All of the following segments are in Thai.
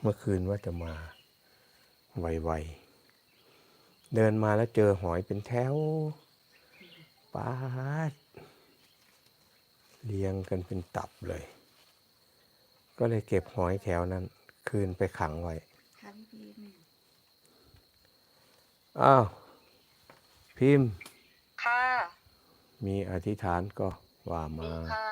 เมื่อคืนว่าจะมาไวๆเดินมาแล้วเจอหอยเป็นแถวปาดเรียงกันเป็นตับเลย ก็เลยเก็บหอยแถวนั้น คืนไปขังไว้ค่ะพี่พิมพ์อ้าว พิมพ์ ค่ะ มีอธิษฐานก็ว่ามีมาค่ะ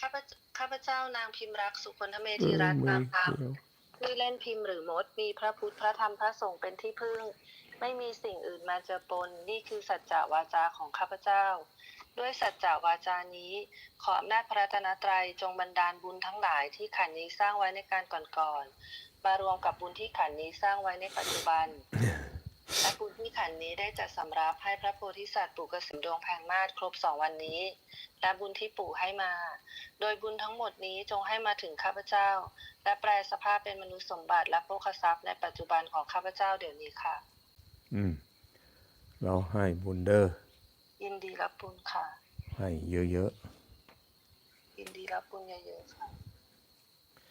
ข้าพเจ้าข้าพเจ้านางพิมพ์รักสุคนธเมเอธีอรัตน์มืนาอมคเขียวำ ชื่อเล่นพิมพ์หรือมด มีพระพุทธพระธรรมพระสงฆ์เป็นที่พึ่ง ไม่มีสิ่งอื่นมาเจอปน นี่คือสัจจะวาจาของข้าพเจ้า ด้วยสัจจะวาจานี้ ขออำนาจพระรัตนตรัยจงบันดาลบุญทั้งหลายที่ขันนี้สร้างไว้ในการก่อนๆมารวมกับบุญที่ขันนี้สร้างไว้ในปัจจุบัน และบุญที่ขันนี้ได้จัดสำรับให้พระโพธิสัตว์ปู่เกษมดวงแพงมาศครบสองวันนี้ และบุญที่ปู่ให้มา โดยบุญทั้งหมดนี้จงให้มาถึงข้าพเจ้า และแปลสภาพเป็นมนุษย์สมบัติและโภคทรัพย์ในปัจจุบันของข้าพเจ้าเดี๋ยวนี้ค่ะ อืม เราให้บุญเดอร์ยินดีรับบุญค่ะ ให้เยอะยินดีรับบุญเยอะๆค่ะ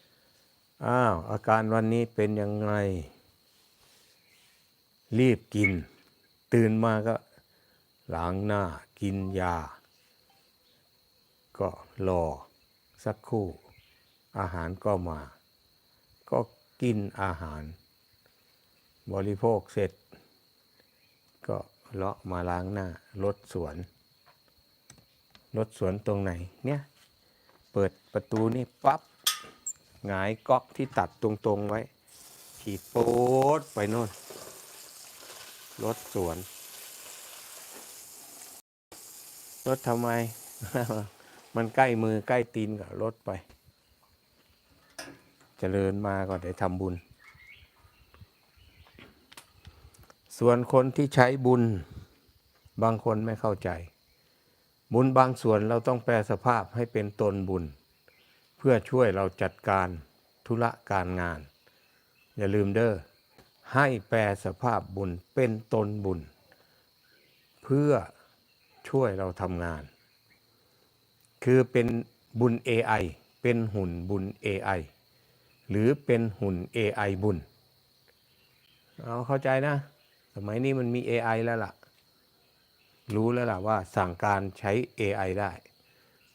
ๆอ้าวอาการวันนี้เป็นยังไง รีบกิน ตื่นมาก็ล้างหน้ากินยา ก็รอสักครู่ อาหารก็มา ก็กินอาหาร บริโภคเสร็จ ก็เลาะมาล้างหน้ารถสวนรถสวนตรงไหนเนี่ยเปิดประตูนี่ปั๊บหงายก๊อกที่ตัดตรงๆไว้ ขีดโป๊ดไปโน่น รถสวน รถทำไม มันใกล้มือใกล้ตีนกับรถไปเจริญมาก็ได้ทำบุญ ส่วนคนที่ใช้บุญ บางคนไม่เข้าใจ บุญบางส่วนเราต้องแปลสภาพให้เป็นตนบุญ เพื่อช่วยเราจัดการธุระการงาน อย่าลืมเด้อ ให้แปลสภาพบุญเป็นตนบุญ เพื่อช่วยเราทำงาน คือเป็นบุญ AI เป็นหุ่นบุญ AI หรือเป็นหุ่น AI บุญ เอาเข้าใจนะ สมัยนี้มันมี AI แล้วล่ะ รู้แล้วล่ะว่าสั่งการใช้ AI ได้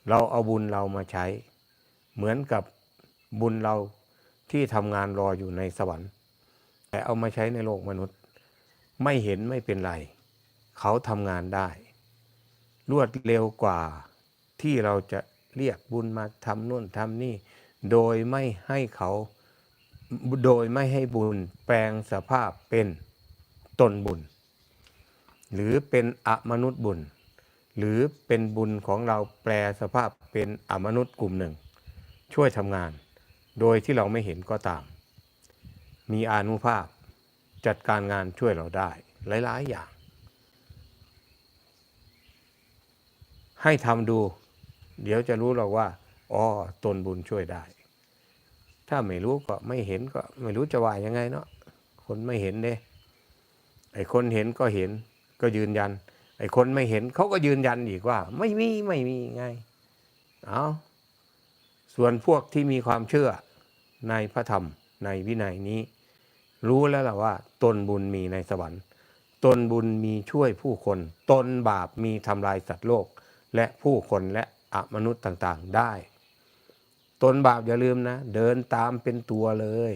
เราเอาบุญเรามาใช้ เหมือนกับบุญเราที่ทำงานรออยู่ในสวรรค์ แต่เอามาใช้ในโลกมนุษย์ ไม่เห็นไม่เป็นไร เขาทำงานได้ รวดเร็วกว่าที่เราจะเรียกบุญมาทำนู่นทำนี่ โดยไม่ให้เขาโดยไม่ให้บุญแปลงสภาพเป็นตนบุญ หรือเป็นอมนุษย์บุญ หรือเป็นบุญของเราแปลสภาพเป็นอมนุษย์กลุ่มหนึ่ง ช่วยทำงาน โดยที่เราไม่เห็นก็ตาม มีอานุภาพ จัดการงานช่วยเราได้ หลายๆอย่าง ให้ทำดู เดี๋ยวจะรู้เราว่าอ๋อตนบุญช่วยได้ ถ้าไม่รู้ก็ไม่เห็นก็ไม่รู้จะว่ายังไงเนาะคนไม่เห็นเด้ไอคนเห็นก็เห็นก็ยืนยัน ไอคนไม่เห็นเขาก็ยืนยันอีกว่า ไม่มีไม่มีไงเอาส่วนพวกที่มีความเชื่อในพระธรรมในวินัยนี้ รู้แล้วล่ะว่า ตนบุญมีในสวรรค์ ตนบุญมีช่วยผู้คน ตนบาปมีทำลายสัตว์โลก และผู้คนและอมนุษย์ต่างๆได้ ตนบาปอย่าลืมนะ เดินตามเป็นตัวเลย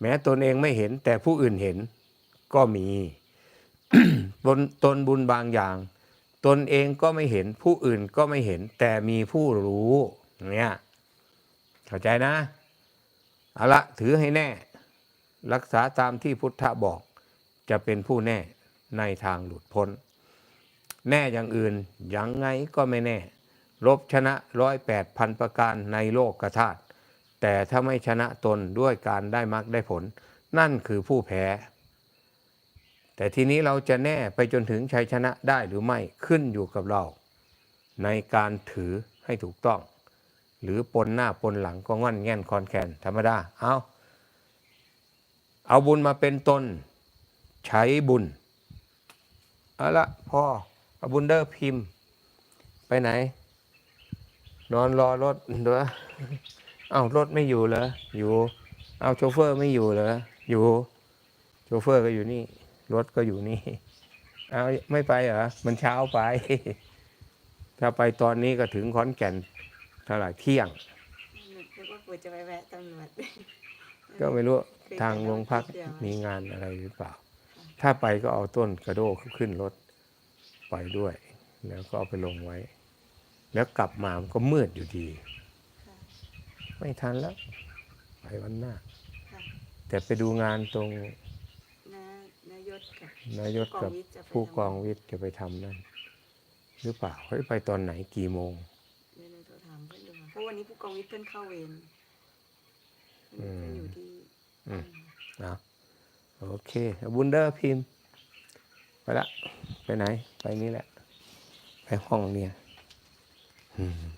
แม้ตนเองไม่เห็นแต่ผู้อื่นเห็นก็มีตนตนบุญบางอย่าง ตนเองก็ไม่เห็นผู้อื่นก็ไม่เห็น แต่มีผู้รู้เนี่ยเข้าใจนะ เอาละถือให้แน่ รักษาตามที่พุทธะบอก จะเป็นผู้แน่ในทางหลุดพ้น แน่อย่างอื่นยังไงก็ไม่แน่ ลบชนะร้อยแปดพันประการในโลกกระธาตุแต่ถ้าไม่ชนะตนด้วยการได้มรรคได้ผล นั่นคือผู้แพ้ แต่ทีนี้เราจะแน่ไปจนถึงชัยชนะได้หรือไม่ขึ้นอยู่กับเรา ในการถือให้ถูกต้อง หรือปนหน้าปนหลังก็ง่อนแง่นคอนแคนธรรมดาเอา เอาบุญมาเป็นตน ใช้บุญเอาละพ่อเอาบุญเดอร์พิมพ์ ไปไหน นอนรอรถเด้อเอ้ารถไม่อยู่เหรออยู่ เอาโชเฟอร์ไม่อยู่เหรออยู่ โชเฟอร์ก็อยู่นี่ รถก็อยู่นี่เอาไม่ไปเหรอมันเช้าไป ถ้าไปตอนนี้ก็ถึงขอนแก่นเท่าไหร่เที่ยงนึกว่ากูจะไปแวะตำรวจก็ไม่รู้เคย ทางไปโรงพักเที่ยวมีงานอะไรหรือเปล่า ถ้าไปก็เอาต้นกระโดกขึ้นรถไปด้วย แล้วก็เอาไปลงไว้ แล้วกลับมามันก็มืดอยู่ดีค่ะไม่ทันแล้ว ไปวันหน้าค่ะแต่ไปดูงานตรงนานายศกับนายศกับผู้กองวิทย์จะไปทำผู้กองวิทย์จะไปทำนั่นหรือเปล่าเฮ้ยไปตอนไหนกี่โมงเดี๋ยวหนูโทรถามเพื่อนดูค่ะเพราะวันนี้ผู้กองวิทย์เพื่อนเข้าเวรอืมเพื่อนอยู่ที่อืม นะโอเคบุนเดอร์พิมพ์ ไปละ ไปไหน ไปนี่แหละ ไปห้องเนี่ย อืม